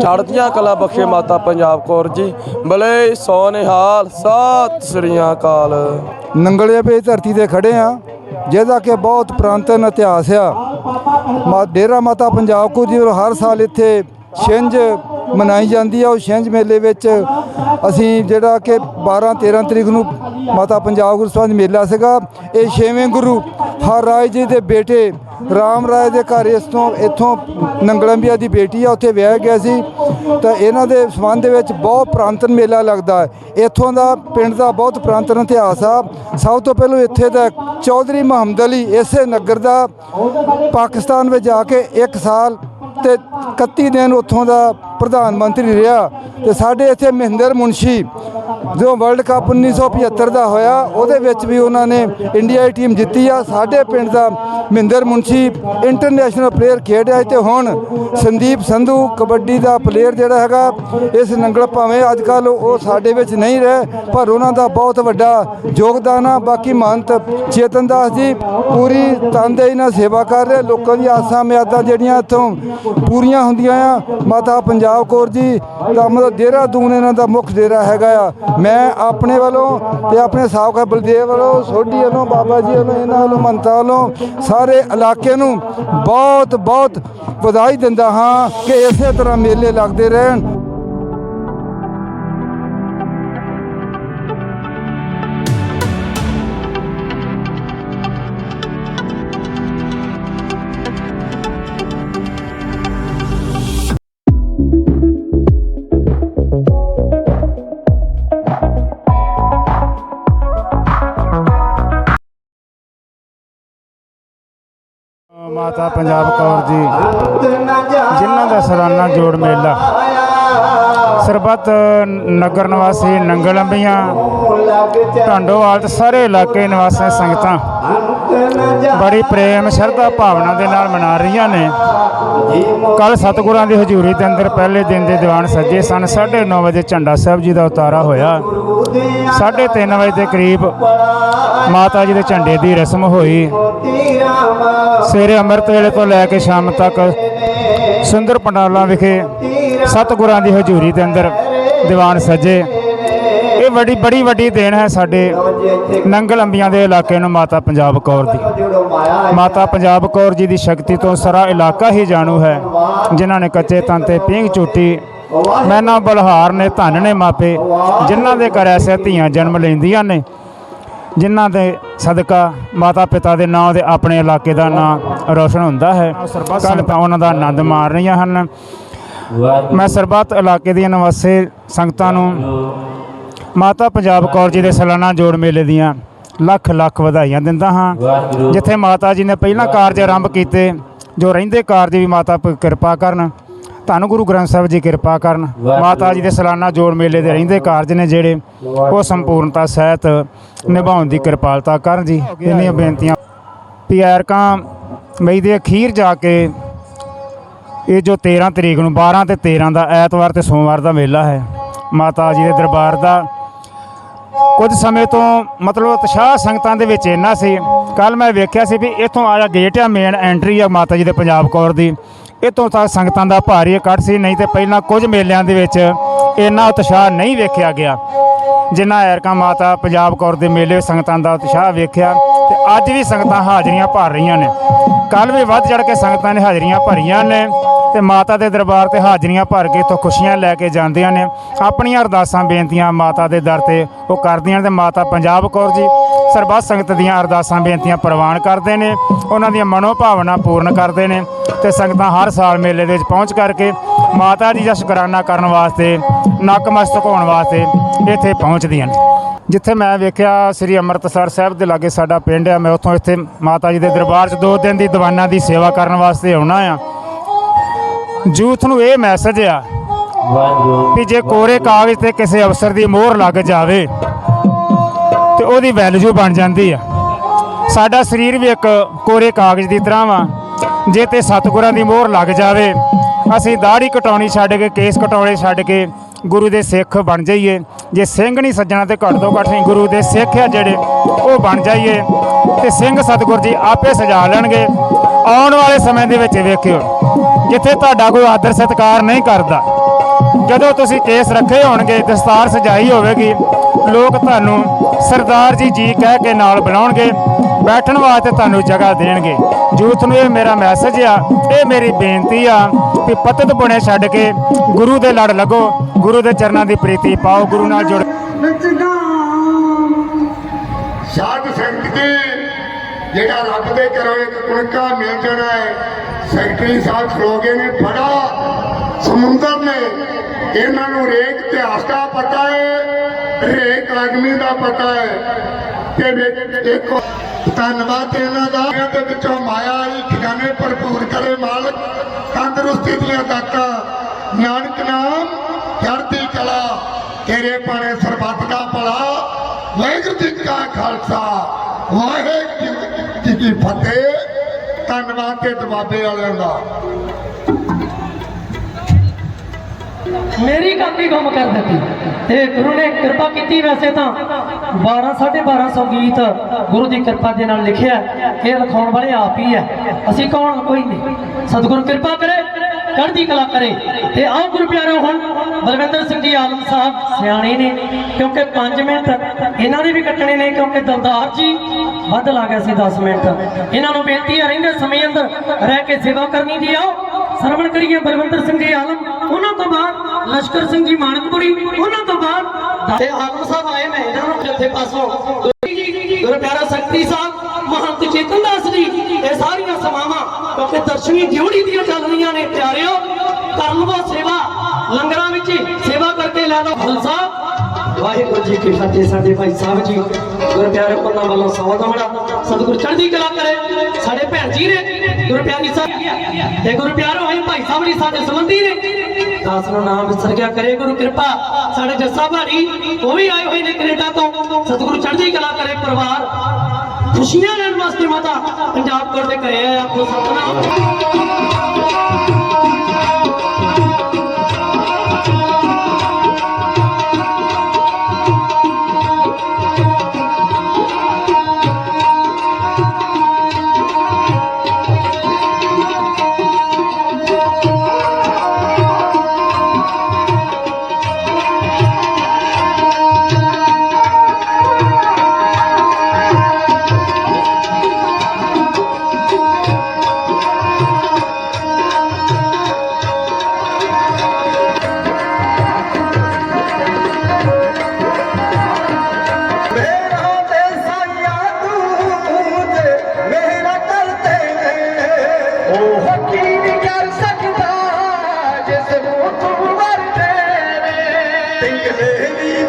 ਚੜ੍ਹਦੀਆਂ ਕਲਾ ਬਖਸ਼ੇ ਮਾਤਾ ਪੰਜਾਬ ਕੌਰ ਜੀ। ਬਲੇ ਸੋਨਿਹਾਲ, ਸਤਿ ਸ੍ਰੀ ਅਕਾਲ। ਨੰਗਲੇ ਪੇ ਧਰਤੀ ਤੇ ਖੜੇ ਆ, ਜਿਹਦਾ ਕਿ ਬਹੁਤ ਪ੍ਰਾਂਤਨ ਇਤਿਹਾਸ ਆ। ਮਾ, ਡੇਰਾ ਮਾਤਾ ਪੰਜਾਬ ਕੌਰ ਜੀ ਹਰ ਸਾਲ ਇੱਥੇ ਛਿੰਝ ਮਨਾਈ ਜਾਂਦੀ ਆ, ਉਹ ਛਿੰਝ ਮੇਲੇ ਵਿੱਚ ਅਸੀਂ ਜਿਹੜਾ ਕਿ 12 13 ਤਰੀਕ ਨੂੰ ਮਾਤਾ ਪੰਜਾਬ ਗੁਰਸਵਾਮੀ ਮੇਲਾ ਸੀਗਾ। ਇਹ ਛੇਵੇਂ ਗੁਰੂ ਹਰ ਰਾਏ ਜੀ ਦੇ ਬੇਟੇ ਰਾਮ ਰਾਏ ਦੇ ਘਰ ਇਸ ਤੋਂ ਇੱਥੋਂ ਨੰਗਲੰਬੀਆ ਦੀ ਬੇਟੀ ਆ, ਉੱਥੇ ਵਿਆਹ ਗਿਆ ਸੀ। ਤਾਂ ਇਹਨਾਂ ਦੇ ਸੰਬੰਧ ਵਿੱਚ ਬਹੁਤ ਪ੍ਰਾਂਤਨ ਮੇਲਾ ਲੱਗਦਾ ਹੈ। ਇੱਥੋਂ ਦਾ ਪਿੰਡ ਦਾ ਬਹੁਤ ਪ੍ਰਾਂਤਨ ਇਤਿਹਾਸ ਆ। ਸਭ ਤੋਂ ਪਹਿਲਾਂ ਇੱਥੇ ਦਾ ਚੌਧਰੀ ਮੁਹੰਮਦ ਅਲੀ ਇਸੇ ਨਗਰ ਦਾ ਪਾਕਿਸਤਾਨ ਵਿੱਚ ਜਾ ਕੇ 1 ਸਾਲ ਤੇ 31 ਦਿਨ ਉੱਥੋਂ ਦਾ ਪ੍ਰਧਾਨ ਮੰਤਰੀ ਰਿਹਾ ਤੇ ਸਾਡੇ ਇੱਥੇ ਮਹਿੰਦਰ ਮੁਨਸ਼ੀ, ਜੋ ਵਰਲਡ ਕੱਪ 1975 ਦਾ ਹੋਇਆ, ਉਹਦੇ ਵਿੱਚ ਵੀ ਉਹਨਾਂ ਨੇ ਇੰਡੀਆ ਦੀ ਟੀਮ ਜਿੱਤੀ ਆ। ਸਾਡੇ ਪਿੰਡ ਦਾ ਮਹਿੰਦਰ ਮੁਨਸ਼ੀ ਇੰਟਰਨੈਸ਼ਨਲ ਪਲੇਅਰ ਖੇਡਿਆ ਤੇ ਹੁਣ ਸੰਦੀਪ ਸੰਧੂ ਕਬੱਡੀ ਦਾ ਪਲੇਅਰ ਜਿਹੜਾ ਹੈਗਾ, ਇਸ ਨੰਗਲ ਭਾਵੇਂ ਅੱਜ ਕੱਲ ਉਹ ਸਾਡੇ ਵਿੱਚ ਨਹੀਂ ਰਹੇ, ਪਰ ਉਹਨਾਂ ਦਾ ਬਹੁਤ ਵੱਡਾ ਯੋਗਦਾਨ ਆ। ਬਾਕੀ ਮਹੰਤ ਚੇਤਨ ਦਾਸ ਜੀ ਪੂਰੀ ਤਨਦੇਹੀ ਨਾਲ ਸੇਵਾ ਕਰ ਰਹੇ। ਲੋਕਾਂ ਦੀ ਆਸਾਂ ਮਿਆਦਾਂ ਜਿਹੜੀਆਂ ਇੱਥੋਂ ਪੂਰੀਆਂ ਹੁੰਦੀਆਂ ਆ। ਮਾਤਾ ਪੰਜਾਬ ਕੌਰ ਜੀ ਦਾ ਮਤਲਬ ਦੇਹਰਾਦੂਨ ਇਹਨਾਂ ਦਾ ਮੁੱਖ ਡੇਰਾ ਹੈਗਾ ਆ। ਮੈਂ ਆਪਣੇ ਵੱਲੋਂ ਤੇ ਆਪਣੇ ਸਾਬਕਾ ਬਲਦੇਵ ਵੱਲੋਂ, ਸੋਢੀ ਵੱਲੋਂ, ਬਾਬਾ ਜੀ ਵੱਲੋਂ, ਇਹਨਾਂ ਵੱਲੋਂ ਮੰਤਾ ਵੱਲੋਂ ਸਾਰੇ ਇਲਾਕੇ ਨੂੰ ਬਹੁਤ ਬਹੁਤ ਵਧਾਈ ਦਿੰਦਾ ਹਾਂ ਕਿ ਇਸੇ ਤਰ੍ਹਾਂ ਮੇਲੇ ਲੱਗਦੇ ਰਹਿਣ। ਮਾਤਾ ਪੰਜਾਬ ਕੌਰ ਜੀ, ਜਿਨ੍ਹਾਂ ਦਾ ਸਾਲਾਨਾ ਜੋੜ ਮੇਲਾ। ਸਰਬੱਤ ਨਗਰ ਨਿਵਾਸੀ ਨੰਗਲ ਅੰਬੀਆਂ ਢਾਂਡੋਵਾਲ ਤੇ ਸਾਰੇ ਇਲਾਕੇ ਨਿਵਾਸੀ ਸੰਗਤਾਂ, ਬੜੀ ਪ੍ਰੇਮ, ਸ਼ਰਧਾ ਭਾਵਨਾ ਦੇ ਨਾਲ ਮਨਾ ਰਹੀਆਂ ਨੇ। ਕੱਲ ਸਤਿਗੁਰਾਂ ਦੀ ਹਜ਼ੂਰੀ ਦੇ ਅੰਦਰ ਪਹਿਲੇ ਦਿਨ ਦੇ ਦੀਵਾਨ ਸੱਜੇ ਸਨ 9:30 ਵਜੇ ਝੰਡਾ ਸਾਹਿਬ ਜੀ ਦਾ ਉਤਾਰਾ ਹੋਇਆ। 3:30 ਵਜੇ ਦੇ ਕਰੀਬ ਮਾਤਾ ਜੀ ਦੇ ਝੰਡੇ ਦੀ ਰਸਮ ਹੋਈ। ਸਵੇਰੇ ਅੰਮ੍ਰਿਤ ਵੇਲੇ ਤੋਂ ਲੈ ਕੇ ਸ਼ਾਮ ਤੱਕ ਸੁੰਦਰ ਪੰਡਾਲਾਂ ਵਿਖੇ ਸਤਿਗੁਰਾਂ ਦੀ ਹਜ਼ੂਰੀ ਦੇ ਅੰਦਰ ਦੀਵਾਨ ਸਜੇ। ਇਹ ਵੱਡੀ, ਬੜੀ ਵੱਡੀ ਦੇਣ ਹੈ ਸਾਡੇ ਨੰਗਲ ਅੰਬੀਆਂ ਦੇ ਇਲਾਕੇ ਨੂੰ ਮਾਤਾ ਪੰਜਾਬ ਕੌਰ ਦੀ। ਮਾਤਾ ਪੰਜਾਬ ਕੌਰ ਜੀ ਦੀ ਸ਼ਕਤੀ ਤੋਂ ਸਾਰਾ ਇਲਾਕਾ ਹੀ ਜਾਣੂ ਹੈ, ਜਿਨ੍ਹਾਂ ਨੇ ਕੱਚੇ ਤਨ ਤੇ ਪੀਂਘ ਚੋਟੀ ਮੈਨਾ ਬਲਹਾਰ ਨੇ ਧਨ ਨੇ ਮਾਪੇ ਜਿਨ੍ਹਾਂ ਦੇ ਘਰ ਐਸੇ ਧੀਆਂ ਜਨਮ ਲੈਂਦੀਆਂ ਨੇ ਜਿਨ੍ਹਾਂ ਦੇ ਸਦਕਾ ਮਾਤਾ ਪਿਤਾ ਦੇ ਨਾਂ ਦੇ ਆਪਣੇ ਇਲਾਕੇ ਦਾ ਨਾਂ ਰੋਸ਼ਨ ਹੁੰਦਾ ਹੈ। ਸੰਗਤਾਂ ਉਹਨਾਂ ਦਾ ਆਨੰਦ ਮਾਰ ਰਹੀਆਂ ਹਨ ਮੈਂ ਸਰਬੱਤ ਇਲਾਕੇ ਦੀਆਂ ਨਿਵਾਸੀ ਸੰਗਤਾਂ ਨੂੰ ਮਾਤਾ ਪੰਜਾਬ ਕੌਰ ਜੀ ਦੇ ਸਾਲਾਨਾ ਜੋੜ ਮੇਲੇ ਦੀਆਂ ਲੱਖ ਲੱਖ ਵਧਾਈਆਂ ਦਿੰਦਾ ਹਾਂ। ਜਿੱਥੇ ਮਾਤਾ ਜੀ ਨੇ ਪਹਿਲਾਂ ਕਾਰਜ ਆਰੰਭ ਕੀਤੇ ਜੋ ਰਹਿੰਦੇ ਕਾਰਜ ਵੀ ਮਾਤਾ ਕਿਰਪਾ ਕਰਨ। ਧੰਨ ਗੁਰੂ ਗ੍ਰੰਥ ਸਾਹਿਬ ਜੀ ਕਿਰਪਾ ਕਰਨ ਮਾਤਾ ਜੀ ਦੇ ਸਾਲਾਨਾ ਜੋੜ ਮੇਲੇ ਦੇ ਰਹਿੰਦੇ ਕਾਰਜ ਨੇ ਜਿਹੜੇ ਉਹ ਸੰਪੂਰਨਤਾ ਸਹਿਤ ਨਿਭਾਉਣ ਦੀ ਕਿਰਪਾਲਤਾ ਕਰਨ ਜੀ। ਇੰਨੀਆਂ ਬੇਨਤੀਆਂ। ਪਿਆਰਕਾਂ ਮਈ ਦੇ ਅਖੀਰ ਜਾ ਕੇ ਇਹ ਜੋ 13 ਤਰੀਕ ਨੂੰ 12 ਤੇ 13 ਦਾ ਐਤਵਾਰ ਤੇ ਸੋਮਵਾਰ ਦਾ ਮੇਲਾ ਹੈ ਮਾਤਾ ਜੀ ਦੇ ਦਰਬਾਰ ਦਾ ਕੁਝ ਸਮੇਂ ਤੋਂ ਮਤਲਬ ਉਤਸ਼ਾਹ ਸੰਗਤਾਂ ਦੇ ਵਿੱਚ ਇੰਨਾ ਸੀ ਕੱਲ ਮੈਂ ਵੇਖਿਆ ਸੀ ਵੀ ਇੱਥੋਂ ਆਇਆ ਗੇਟ ਆ ਮੇਨ ਐਂਟਰੀ ਆ ਮਾਤਾ ਜੀ ਦੇ ਪੰਜਾਬ ਕੌਰ ਦੀ। ਇੱਥੋਂ ਤੱਕ ਸੰਗਤਾਂ ਦਾ ਭਾਰੀ ਇਕੱਠ ਸੀ, ਨਹੀਂ ਤੇ ਪਹਿਲਾਂ ਕੁਝ ਮੇਲਿਆਂ ਦੇ ਵਿੱਚ ਇੰਨਾ ਉਤਸ਼ਾਹ ਨਹੀਂ ਵੇਖਿਆ ਗਿਆ। ਜਿੰਨਾ ਐਰਕਾ ਮਾਤਾ ਪੰਜਾਬ ਕੌਰ ਦੇ ਮੇਲੇ ਸੰਗਤਾਂ ਦਾ ਉਤਸ਼ਾਹ ਵੇਖਿਆ ਤੇ ਅੱਜ ਵੀ ਸੰਗਤਾਂ ਹਾਜ਼ਰੀਆਂ ਭਰ ਰਹੀਆਂ ਨੇ। ਕੱਲ ਵੀ ਵੱਧ ਚੜ ਕੇ ਸੰਗਤਾਂ ਨੇ ਹਾਜ਼ਰੀਆਂ ਭਰੀਆਂ ਨੇ ਤੇ ਮਾਤਾ ਦੇ ਦਰਬਾਰ ਤੇ ਹਾਜ਼ਰੀਆਂ ਭਰ ਕੇ ਇੱਥੋਂ ਖੁਸ਼ੀਆਂ ਲੈ ਕੇ ਜਾਂਦੀਆਂ ਨੇ। ਆਪਣੀਆਂ ਅਰਦਾਸਾਂ, ਬੇਨਤੀਆਂ ਮਾਤਾ ਦੇ ਦਰ ਤੇ ਉਹ ਕਰਦੀਆਂ ਨੇ ਤੇ ਮਾਤਾ ਪੰਜਾਬ ਕੌਰ ਜੀ ਸਰਬੱਤ ਸੰਗਤ ਦੀਆਂ ਅਰਦਾਸਾਂ ਬੇਨਤੀਆਂ ਪ੍ਰਵਾਨ ਕਰਦੇ ਨੇ ਉਹਨਾਂ ਦੀਆਂ ਮਨੋ ਭਾਵਨਾ ਪੂਰਨ ਕਰਦੇ ਨੇ ਤੇ ਸੰਗਤਾਂ ਹਰ ਸਾਲ ਮੇਲੇ ਦੇ ਵਿੱਚ ਪਹੁੰਚ ਕਰਕੇ ਮਾਤਾ ਜੀ ਦਾ ਸ਼ੁਕਰਾਨਾ ਕਰਨ ਵਾਸਤੇ ਨਕਮਸਤਕ ਹੋਣ ਵਾਸਤੇ ਇੱਥੇ ਪਹੁੰਚਦੀਆਂ ਨੇ। ਜਿੱਥੇ ਮੈਂ ਵੇਖਿਆ ਸ੍ਰੀ ਅੰਮ੍ਰਿਤਸਰ ਸਾਹਿਬ ਦੇ ਲਾਗੇ ਸਾਡਾ ਪਿੰਡ ਆ ਮੈਂ ਉੱਥੋਂ ਇੱਥੇ ਮਾਤਾ ਜੀ ਦੇ ਦਰਬਾਰ 'ਚ ਦੋ ਦਿਨ ਦੀ ਦੀਵਾਨਾਂ ਦੀ ਸੇਵਾ ਕਰਨ ਵਾਸਤੇ ਆਉਣਾ ਆ। ਯੂਥ ਨੂੰ ਇਹ ਮੈਸੇਜ ਆ ਵੀ ਜੇ ਕੋਰੇ ਕਾਗਜ਼ ਤੇ ਕਿਸੇ ਅਫਸਰ ਦੀ ਮੋਹਰ ਲੱਗ ਜਾਵੇ ਉਹਦੀ ਵੈਲਿਊ ਬਣ ਜਾਂਦੀ ਆ। ਸਾਡਾ ਸਰੀਰ ਵੀ ਇੱਕ ਕੋਰੇ ਕਾਗਜ਼ ਦੀ ਤਰ੍ਹਾਂ ਵਾ। ਜੇ ਤੇ ਸਤਿਗੁਰਾਂ ਦੀ ਮੋਹਰ ਲੱਗ ਜਾਵੇ, ਅਸੀਂ ਦਾੜੀ ਕਟਾਉਣੀ ਛੱਡ ਕੇ, ਕੇਸ ਕਟਾਉਣੇ ਛੱਡ ਕੇ ਗੁਰੂ ਦੇ ਸਿੱਖ ਬਣ ਜਾਈਏ। ਜੇ ਸਿੰਘ ਨਹੀਂ ਸੱਜਣਾ ਤੇ ਘੱਟ ਤੋਂ ਘੱਟ ਨਹੀਂ ਗੁਰੂ ਦੇ ਸਿੱਖ ਆ ਜਿਹੜੇ, ਉਹ ਬਣ ਜਾਈਏ। ਤੇ ਸਿੰਘ ਸਤਿਗੁਰ ਜੀ ਆਪੇ ਸਜਾ ਲੈਣਗੇ। ਆਉਣ ਵਾਲੇ ਸਮੇਂ ਦੇ ਵਿੱਚ ਵੇਖਿਓ, ਜਿੱਥੇ ਤੁਹਾਡਾ ਕੋਈ ਆਦਰ ਸਤਿਕਾਰ ਨਹੀਂ ਕਰਦਾ। ਜਦੋਂ ਤੁਸੀਂ ਕੇਸ ਰੱਖੇ ਹੋਣਗੇ, ਦਸਤਾਰ ਸਜਾਈ ਹੋਵੇਗੀ ਲੋਕ ਤੁਹਾਨੂੰ ਸਰਦਾਰ ਜੀ ਜੀ ਕਹਿ ਕੇ ਨਾਲ ਬੁਲਾਉਣਗੇ ਬੈਠਣ ਵਾਸਤੇ ਤੁਹਾਨੂੰ ਜਗ੍ਹਾ ਦੇਣਗੇ। ਯੂਥ ਨੂੰ ਇਹ ਮੇਰਾ ਮੈਸੇਜ ਆ ਇਹ ਮੇਰੀ ਬੇਨਤੀ ਆ ਵੀ ਪਤਤ ਬੁਣੇ ਛੱਡ ਕੇ ਗੁਰੂ ਦੇ ਲੜ ਲੱਗੋ ਗੁਰੂ ਦੇ ਚਰਨਾਂ ਦੀ ਪ੍ਰੀਤੀ ਪਾਓ ਗੁਰੂ ਨਾਲ ਜੁੜ ਸਾਧ ਸੰਗਤ ਜੀ ਜਿਹੜਾ ਰੱਬ ਦੇ ਘਰੋਂ ਇੱਕ ਕੁਣਕਾ ਮਿਲ ਜਾਣਾ ਹੈ ਸੈਕਟਰੀ ਸਾਹਿਬ ਖਲੋਗੇ ਨੇ ਬੜਾ ਸਮੁੰਦਰ ਨੇ। ਇਹਨਾਂ ਨੂੰ ਰੇਕ ਇਤਿਹਾਸ ਦਾ ਪਤਾ ਹੈ। ਹਰੇਕ ਆਦਮੀ ਦਾ ਪਤਾ ਹੈ ਤੇ ਵੇ- ਧੰਨਵਾਦ ਇਹਨਾਂ ਦਾ। ਦੇ ਵਿੱਚੋਂ ਮਾਇਆ ਹੀ ਖਜ਼ਾਨੇ ਭਰਪੂਰ ਕਰੇ ਮਾਲਕ, ਤੰਦਰੁਸਤੀ ਦੀਆਂ ਦਾਤਾਂ ਨਾਨਕ ਨਾਮ ਚੜ੍ਹਦੀ ਕਲਾ, ਤੇਰੇ ਪਾਣੇ ਸਰਬੱਤ ਦਾ ਭਲਾ। ਵਾਹਿਗੁਰੂ ਜੀ ਕਾ ਖਾਲਸਾ, ਵਾਹਿਗੁਰੂ ਜੀ ਕੀ ਫਤਿਹ। ਧੰਨਵਾਦ ਤੇ ਦਬਾਬੇ ਵਾਲਿਆਂ ਦਾ। ਮੇਰੀ ਕਾਪੀ ਗੁੰਮ ਕਰ ਦਿੱਤੀ। ਤੇ ਗੁਰੂ ਨੇ ਕਿਰਪਾ ਕੀਤੀ ਵੈਸੇ ਤਾਂ। 12 1250 ਗੀਤ ਗੁਰੂ ਦੀ ਕਿਰਪਾ ਦੇ ਨਾਲ ਲਿਖਿਆ ਇਹ ਲਿਖਾਉਣ ਵਾਲੇ ਆਪ ਹੀ ਹੈ। ਅਸੀਂ ਕੌਣ? ਕੋਈ ਨਹੀਂ। ਸਤਿਗੁਰੂ ਕਿਰਪਾ ਕਰੇ, ਚੜ੍ਹਦੀ ਕਲਾ ਕਰੇ। ਤੇ ਆਓ ਗੁਰੂ ਪਿਆਰਿਓ ਹੁਣ ਬਲਵਿੰਦਰ ਸਿੰਘ ਜੀ ਆਲਮ ਸਾਹਿਬ ਸਿਆਣੇ ਨੇ, ਕਿਉਂਕਿ 5 ਮਿੰਟ ਇਹਨਾਂ ਦੇ ਵੀ ਕੱਟਣੇ ਨੇ, ਕਿਉਂਕਿ ਦਲਦਾਰ ਜੀ ਵੱਧ ਲਾ ਗਿਆ ਸੀ 10 ਮਿੰਟ। ਇਹਨਾਂ ਨੂੰ ਬੇਨਤੀ ਹੈ, ਰਹਿੰਦੇ ਸਮੇਂ ਅੰਦਰ ਰਹਿ ਕੇ ਸੇਵਾ ਕਰਨੀ ਜੀ ਆਓ। ਸਰਵਣ ਕਰੀਏ ਬਲਵਿੰਦਰ ਸਿੰਘ ਜੀ ਆਲਮ। ਉਹਨਾਂ ਤੋਂ ਬਾਅਦ ਲਸ਼ਕਰ ਸਿੰਘ ਜੀ ਮਾਨਕਪੁਰੀ ਉਹਨਾਂ ਤੋਂ ਬਾਅਦ ਤੇ ਆਲਮ ਸਾਹਿਬ ਆਏ ਨੇ ਇਹਨਾਂ ਨੂੰ ਕਿੱਥੇ ਪਾਸੋਂ। ਗੁਰੂ ਪਿਆਰਾ ਸ਼ਕਤੀ ਸਾਹਿਬ ਮਹੰਤ ਚੇਤਨ ਦਾਸ ਜੀ ਇਹ ਸਾਰੀਆਂ ਸਮਾਵਾਂ ਕਿਉਂਕਿ ਦਰਸ਼ਨੀ ਡਿਊਟੀ ਦੀਆਂ ਚੱਲ ਰਹੀਆਂ ਨੇ ਪਿਆਰਿਓ ਕਰ ਲਵੋ ਸੇਵਾ ਲੰਗਰਾਂ ਵਿੱਚ ਸੇਵਾ ਕਰਕੇ ਲੈ ਲਓ। ਖਾਲਸਾ ਵਾਹਿਗੁਰੂ ਜੀ ਕੀ ਫਤਿਹ ਸਾਡੇ ਭਾਈ ਸਾਹਿਬ ਜੀ ਗੁਰੂ ਪਿਆਰੇ ਪੰਨਾ ਵੱਲੋਂ ਸੌ ਦਮੜਾ ਸਤਿਗੁਰ ਚੜ੍ਹਦੀ ਕਲਾ ਕਰੇ ਸਾਡੇ ਭੈਣ ਜੀ ਨੇ ਗੁਰੂ ਪਿਆਰੀ ਸਾਹਿਬ, ਤੇ ਗੁਰੂ ਪਿਆਰੋ ਹੋਏ ਭਾਈ ਸਾਹਿਬ ਜੀ ਸਾਡੇ ਸੰਬੰਧੀ ਨੇ। ਦਾਸ ਨੂੰ ਨਾਮ ਵਿਸਰ ਗਿਆ, ਕਰੇ ਗੁਰੂ ਕਿਰਪਾ, ਸਾਡੇ ਜੱਸਾ ਭਾਰੀ, ਉਹ ਵੀ ਆਏ ਹੋਏ ਨੇ ਕੈਨੇਡਾ ਤੋਂ। ਸਤਿਗੁਰੂ ਚੜ੍ਹਦੀ ਕਲਾ ਕਰੇ ਪਰਿਵਾਰ। ਖੁਸ਼ੀਆਂ ਲੈਣ ਵਾਸਤੇ ਮਾਤਾ ਪੰਜਾਬ ਕੋਲ ਦੇ ਘਰੇ ਆਇਆ ਆਪੋ ਸਤਨਾਮ।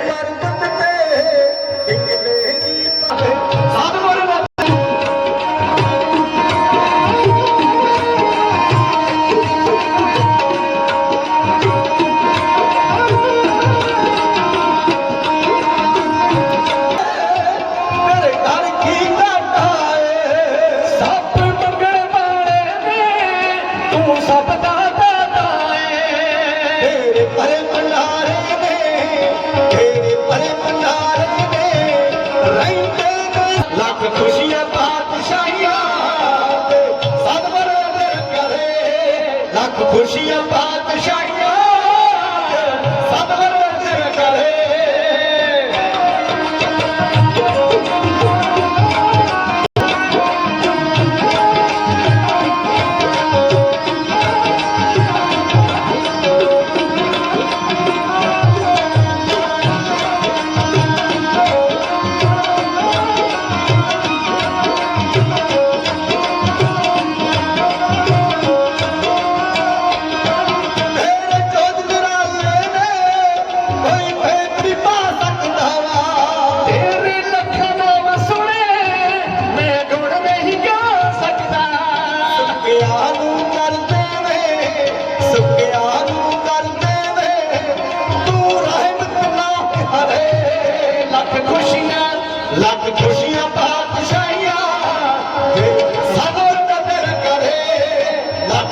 ਲੱਖ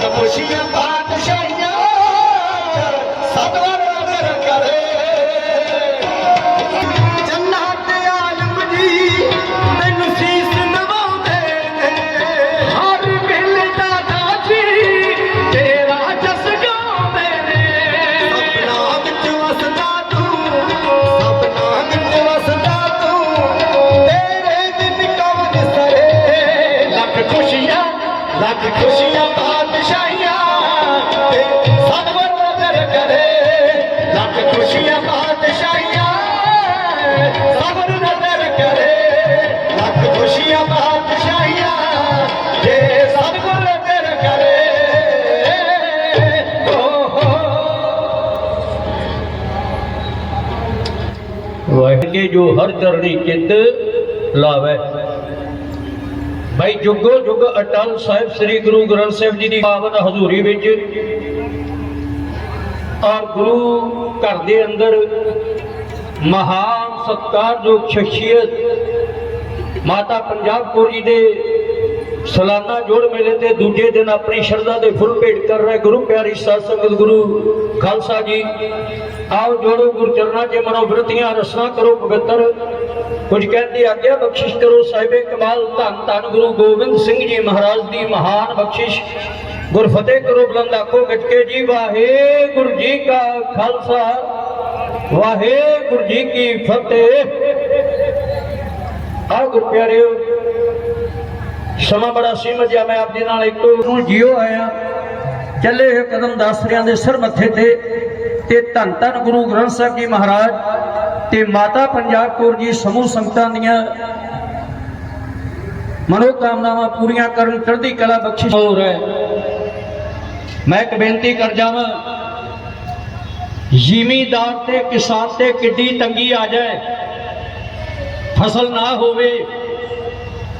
ਲੱਖ ਕੀਜੇ ਜੋ ਹਰ ਚਰਣੀ ਚਿੱਤ ਲਾਵੇ। ਭਾਈ ਜੁਗੋ ਜੁਗ ਅਟਲ ਸਾਹਿਬ ਸ੍ਰੀ ਗੁਰੂ ਗ੍ਰੰਥ ਸਾਹਿਬ ਜੀ ਦੀ ਪਾਵਨ ਹਜ਼ੂਰੀ ਵਿੱਚ ਔਰ ਗੁਰੂ ਘਰ ਦੇ ਅੰਦਰ ਮਹਾਨ ਸਤਿਕਾਰਯੋਗ ਸ਼ਖਸੀਅਤ ਮਾਤਾ ਪੰਜਾਬ ਕੌਰ ਜੀ ਦੇ ਸਾਲਾਨਾ ਜੋੜ ਮੇਲੇ ਤੇ ਦੂਜੇ ਦਿਨ ਆਪਣੀ ਸ਼ਰਧਾ ਦੇ ਫੁੱਲ ਭੇਟ ਕਰ ਰਹੇ ਗੁਰੂ ਪਿਆਰੀ ਸਾਧ ਸੰਗਤ ਗੁਰੂ ਖਾਲਸਾ ਜੀ। ਆਓ ਜੋੜੋ ਗੁਰੂ ਚਰਨਾਂ 'ਚ ਮਨੋ ਰਸਨਾ ਕਰੋ ਪਵਿੱਤਰ। ਕੁਝ ਕਹਿੰਦੀ ਆਗਿਆ ਬਖਸ਼ਿਸ਼ ਕਰੋ ਸਾਹਿਬੇ ਕਮਾਲ, ਧੰਨ ਧੰਨ ਗੁਰੂ ਗੋਬਿੰਦ ਸਿੰਘ ਜੀ ਮਹਾਰਾਜ ਦੀ ਮਹਾਨ ਬਖਸ਼ਿਸ਼। ਗੁਰ ਫਤਿਹ ਕਰੋ ਬੁਲੰਦ ਆਖੋ ਗੱਜ ਜੀ, ਵਾਹਿਗੁਰੂ ਜੀ ਕਾ ਖਾਲਸਾ। ਵਾਹਿਗੁਰੂ ਜੀ ਕੀ ਫਤਿਹ। ਆ ਗੁਰ ਪਿਆਰਿਓ ਸਮਾਂ ਬੜਾ ਸੀਮਤ ਆ ਮੈਂ ਆਪ ਜੀ ਨਾਲ ਇੱਕੋ ਨੂੰ ਜਿਉ ਆਇਆ। ਚੱਲੇ ਹੋਏ ਕਦਮ ਦਾਸਰਿਆਂ ਦੇ ਸਿਰ ਮੱਥੇ ਤੇ ਤੇ ਧੰਨ ਧੰਨ ਗੁਰੂ ਗ੍ਰੰਥ ਸਾਹਿਬ ਜੀ ਮਹਾਰਾਜ ਤੇ ਮਾਤਾ ਪੰਜਾਬ ਕੌਰ ਜੀ ਸਮੂਹ ਸੰਗਤਾਂ ਦੀਆਂ ਮਨੋ ਕਾਮਨਾਵਾਂ ਪੂਰੀਆਂ ਕਰਨ, ਚੜ੍ਹਦੀ ਕਲਾ ਬਖਸ਼ਿਸ਼ ਹੋ ਹੈ। ਮੈਂ ਇੱਕ ਬੇਨਤੀ ਕਰ ਜਾਵਾਂ ਜ਼ਿਮੀਦਾਰ ਤੇ ਕਿਸਾਨ ਤੇ ਕਿੱਡੀ ਤੰਗੀ ਆ ਜਾਏ, ਫਸਲ ਨਾ ਹੋਵੇ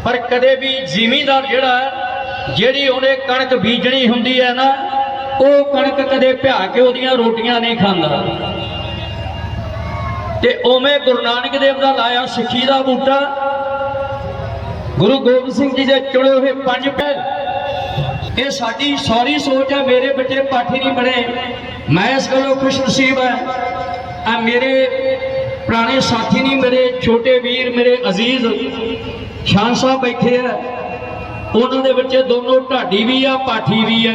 ਪਰ ਕਦੇ ਵੀ ਜ਼ਿਮੀਦਾਰ ਜਿਹੜਾ ਜਿਹੜੀ ਉਹਨੇ ਕਣਕ ਬੀਜਣੀ ਹੁੰਦੀ ਹੈ ਨਾ, ਉਹ ਕਣਕ ਕਦੇ ਭਿਆ ਕੇ ਉਹਦੀਆਂ ਰੋਟੀਆਂ ਨਹੀਂ ਖਾਂਦਾ। ਤੇ ਉਵੇਂ ਗੁਰੂ ਨਾਨਕ ਦੇਵ ਦਾ ਲਾਇਆ ਸਿੱਖੀ ਦਾ ਬੂਟਾ, ਗੁਰੂ ਗੋਬਿੰਦ ਸਿੰਘ ਜੀ ਦੇ ਚੁਣੇ ਹੋਏ ਪੰਜ ਪੈ ਇਹ ਸਾਡੀ ਸੌਰੀ ਸੋਚ ਹੈ, ਮੇਰੇ ਬੱਚੇ ਪਾਠੀ ਨਹੀਂ ਬਣੇ। ਮੈਂ ਇਸ ਗੱਲੋਂ ਖੁਸ਼ ਨਸੀਬ ਹੈ। ਆ ਮੇਰੇ ਪੁਰਾਣੇ ਸਾਥੀ ਨਹੀਂ, ਮੇਰੇ ਛੋਟੇ ਵੀਰ, ਮੇਰੇ ਅਜ਼ੀਜ਼ ਸ਼ਾਨ ਸਾਹਿਬ ਬੈਠੇ ਆ। ਉਹਨਾਂ ਦੇ ਬੱਚੇ ਦੋਨੋਂ ਢਾਡੀ ਵੀ ਆ, ਪਾਠੀ ਵੀ ਆ।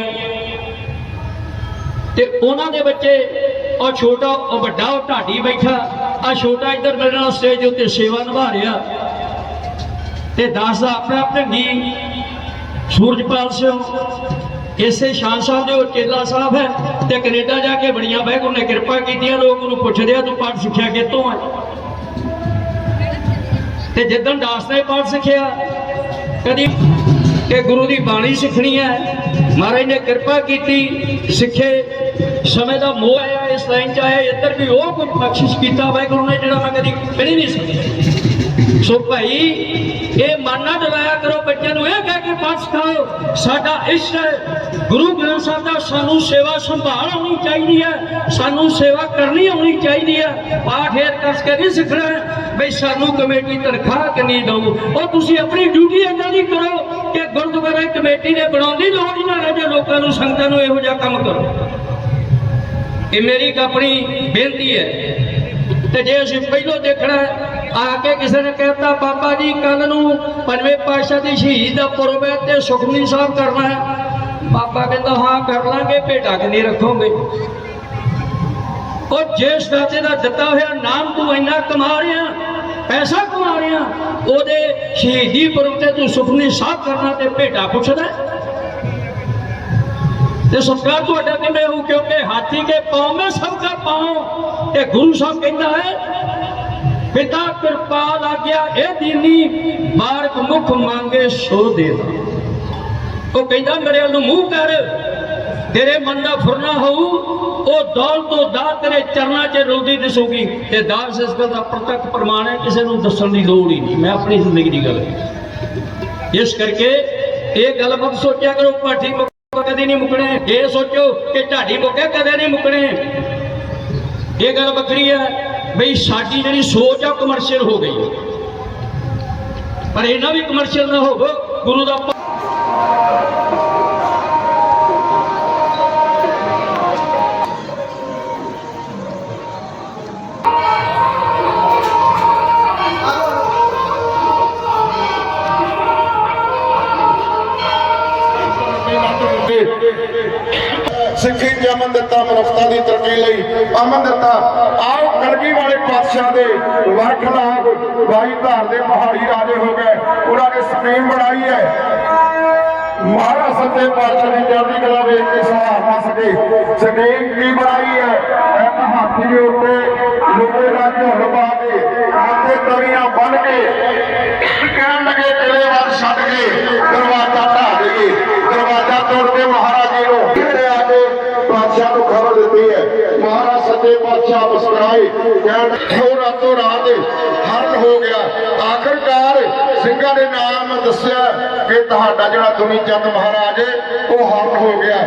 ਤੇ ਉਹਨਾਂ ਦੇ ਬੱਚੇ ਉਹ ਛੋਟਾ ਉਹ ਵੱਡਾ ਉਹ ਢਾਡੀ ਬੈਠਾ। ਆ ਛੋਟਾ ਇੱਧਰ ਮੇਰੇ ਨਾਲ ਸਟੇਜ ਉੱਤੇ ਸੇਵਾ ਨਿਭਾ ਰਿਹਾ। ਤੇ ਦਾਸ ਦਾ ਆਪਣਾ ਢੰਗੀ ਸੂਰਜਪਾਲ ਸਿੰਘ ਇਸੇ ਸ਼ਾਨ ਸਾਹਿਬ ਦੇ ਉਹ ਚੇਲਾ ਸਾਹਿਬ ਹੈ ਤੇ ਕੈਨੇਡਾ ਜਾ ਕੇ ਬੜੀਆਂ ਵਾਹਿਗੁਰੂ ਨੇ ਕਿਰਪਾ ਕੀਤੀਆਂ, ਲੋਕ ਉਹਨੂੰ ਪੁੱਛਦੇ ਆ, ਤੂੰ ਪਾਠ ਸਿੱਖਿਆ ਕਿੱਥੋਂ ਹੈ ਤੇ ਜਿੱਦਣ ਦਾਸ ਨੇ ਪਾਠ ਸਿੱਖਿਆ, ਕਦੀ ਤੇ ਗੁਰੂ ਦੀ ਬਾਣੀ ਸਿੱਖਣੀ ਹੈ, ਮਹਾਰਾਜ ਨੇ ਕਿਰਪਾ ਕੀਤੀ, ਸਿੱਖੇ, ਸਮੇਂ ਦਾ ਮੋਹ ਆਇਆ, ਇਸ ਲਾਈਨ ਚ ਆਇਆ, ਇੱਧਰ ਵੀ ਉਹ ਕੁਝ ਬਖਸ਼ਿਸ਼ ਕੀਤਾ ਵਾਹਿਗੁਰੂ ਨੇ, ਜਿਹੜਾ ਮੈਂ ਕਦੀ ਮਿਲ ਨਹੀਂ ਸਕਿਆ। ਸੋ ਭਾਈ, ਇਹ ਮਨ ਨਾ ਡਰਾਇਆ ਕਰੋ ਬੱਚਿਆਂ ਨੂੰ, ਇਹ ਕਹਿ ਕੇ ਪਾਠ ਸਿਖਾਓ, ਸਾਡਾ ਇਸ਼ਟ ਹੈ। ਗੁਰੂ ਗ੍ਰੰਥ ਸਾਹਿਬ ਦਾ ਸਾਨੂੰ ਸੇਵਾ ਸੰਭਾਲ ਹੋਣੀ ਚਾਹੀਦੀ ਹੈ, ਸਾਨੂੰ ਸੇਵਾ ਕਰਨੀ ਹੋਣੀ ਚਾਹੀਦੀ ਹੈ। ਪਾਠ ਇਹ ਕਸ ਕੇ ਨਹੀਂ ਸਿੱਖਣਾ ਬਈ ਸਾਨੂੰ ਕਮੇਟੀ ਤਨਖਾਹ ਕਿੰਨੀ ਦਊ। ਉਹ ਤੁਸੀਂ ਆਪਣੀ ਡਿਊਟੀ ਏਦਾਂ ਦੀ ਕਰੋ ਕਿ ਗੁਰਦੁਆਰਾ ਕਮੇਟੀ ਨੇ ਬਣਾਉਂਦੀ ਲੋੜ ਹੀ ਨਾ ਰਹੇ ਜੇ ਲੋਕਾਂ ਨੂੰ, ਸੰਗਤਾਂ ਨੂੰ ਇਹੋ ਜਿਹਾ ਕੰਮ ਕਰੋ। ਇਹ ਮੇਰੀ ਇੱਕ ਆਪਣੀ ਬੇਨਤੀ ਹੈ। ਤੇ ਜੇ ਅਸੀਂ ਪਹਿਲੋਂ ਦੇਖਣਾ ਆ ਕੇ ਕਿਸੇ ਨੇ ਕਹਿਤਾ, ਬਾਬਾ ਜੀ ਕੱਲ ਨੂੰ ਪੰਜਵੇਂ ਪਾਤਸ਼ਾਹ ਦੀ ਸ਼ਹੀਦ ਦਾ ਪੁਰਬ ਹੈ ਤੇ ਸੁਖਮਨੀ ਸਾਹਿਬ ਕਰਨਾ ਹੈ। ਬਾਬਾ ਕਹਿੰਦਾ, ਹਾਂ, ਕਰ ਲਾਂਗੇ ਭੇਟਾ ਕਿੰਨੀ ਰੱਖੋਗੇ? ਉਹ ਜਿਸ ਦਾਤੇ ਦਾ ਦਿੱਤਾ ਹੋਇਆ ਨਾਮ, ਤੂੰ ਇੰਨਾ ਕਮਾ ਰਿਹਾ, ਪੈਸਾ ਕਮਾ ਰਿਹਾ, ਉਹਦੇ ਸ਼ਹੀਦੀ ਪੁਰਬ ਤੇ ਤੂੰ ਸੁਖਮਨੀ ਸਾਹਿਬ ਕਰਨਾ ਤੇ ਭੇਟਾ ਪੁੱਛਦਾ ਤੇ ਸੰਸਕਾਰ ਤੁਹਾਡਾ ਕਿਵੇਂ ਹੋ ਕਿਉਂਕਿ ਹਾਥੀ ਕੇ ਪਾਉ ਮੈਂ ਸਭ ਦਾ ਪਾਉ, ਤੇ ਗੁਰੂ ਸਾਹਿਬ ਕਹਿੰਦਾ ਹੈ ਪਿਤਾ ਕਿਰਪਾ ਲਾਗਿਆ ਇਹ ਦੀਨੀ ਬਾਰਕ ਮੁਖ ਮੰਗੇ ਸੋ ਦੇ ਉਹ ਕਹਿੰਦਾ, ਮੇਰੇ ਵੱਲ ਨੂੰ ਮੂੰਹ ਕਰ, ਤੇਰੇ ਮਨ ਦਾ ਫੁਰਨਾ ਹੋਊ, ਉਹ ਦੌਲ ਤੋਂ ਦਾ ਤੇਰੇ ਚਰਨਾਂ 'ਚ ਰੋਦੀ ਦਿਸੂਗੀ। ਤੇ ਦਾਸ ਇਸ ਗੱਲ ਦਾ ਪ੍ਰਤੱਖ ਪ੍ਰਮਾਣ ਹੈ, ਕਿਸੇ ਨੂੰ ਦੱਸਣ ਦੀ ਲੋੜ ਹੀ ਨਹੀਂ। ਮੈਂ ਆਪਣੀ ਜ਼ਿੰਦਗੀ ਦੀ ਗੱਲ ਹੈ ਇਸ ਕਰਕੇ ਇਹ ਗੱਲ ਮਤ ਸੋਚਿਆ ਕਰੋ ਪਾਠੀ ਮੁੱਕ ਕਦੇ ਨਹੀਂ ਮੁੱਕਣੇ। ਇਹ ਸੋਚੋ ਕਿ ਢਾਡੀ ਮੁੱਕੇ ਕਦੇ ਨਹੀਂ ਮੁੱਕਣੇ। ਇਹ ਗੱਲ ਵੱਖਰੀ ਹੈ। ਬਈ ਸਾਡੀ ਜਿਹੜੀ ਸੋਚ ਆ ਕਮਰਸ਼ੀਅਲ ਹੋ ਗਈ ਹੈ ਪਰ ਇਹਨਾਂ ਵੀ ਕਮਰਸ਼ੀਅਲ ਨਾ ਹੋਵੋ ਗੁਰੂ ਦਾ ਭ- ਸਿੱਖੀ ਚ ਅਮਨ ਦਿੱਤਾ ਮਨੁੱਖਤਾ ਦੀ ਤਰੱਕੀ ਲਈ ਅਮਨ ਦਿੱਤਾ ਆਓ ਕਲਗੀ ਵਾਲੇ ਪਾਤਸ਼ਾਹ ਦੇ ਵਰਖ ਲਾਭ ਬਾਈ ਧਾਰ ਦੇ ਪਹਾੜੀ ਰਾਜੇ ਹੋ ਗਏ। ਉਹਨਾਂ ਨੇ ਸਕੀਮ ਬਣਾਈ ਹੈ। ਮਹਾਰਾਜ ਸੱਚੇ ਪਾਤਸ਼ਾਹ ਦੀ ਚੜ੍ਹਦੀ ਕਲਾ ਵੇਖ ਕੇ ਸਹਾਰ ਸਕੇ। ਸਕੀਮ ਕੀ ਬਣਾਈ ਹੈ। ਇੱਕ ਹਾਥੀ ਦੇ ਉੱਤੇ ਲੋਕੇ ਦਾ ਝੁੱਲ ਪਾ ਕੇ ਮਾਥੇ ਤਵੀਆਂ ਬੰਨ ਕੇ ਕਹਿਣ ਲੱਗੇ, ਤੇਰੇ ਵੱਲ ਛੱਡ ਕੇ ਦਰਵਾਜ਼ਾ ਢਾਹ ਦੇਈਏ। ਦਰਵਾਜ਼ਾ ਤੋੜ ਕੇ ਮਹਾਰਾਜ ਜੀ ਨੂੰ ਇੱਥੇ ਆ ਕੇ ਪਾਤਸ਼ਾਹ ਨੂੰ ਖਬਰ ਦਿੱਤੀ ਹੈ। ਸੱਚੇ ਪਾਤਸ਼ਾਹ ਮੁਸਕਰਾਏ ਕਹਿਣ ਰਾਤੋਂ ਰਾਤ ਹਰਨ ਹੋ ਗਿਆ। ਆਖਰਕਾਰ ਸਿੰਘਾਂ ਨੇ ਨਾਮ ਦੱਸਿਆ ਕਿ ਤੁਹਾਡਾ ਜਿਹੜਾ ਦੁਨੀ ਚੰਦ ਮਹਾਰਾਜ ਉਹ ਹਰਨ ਹੋ ਗਿਆ।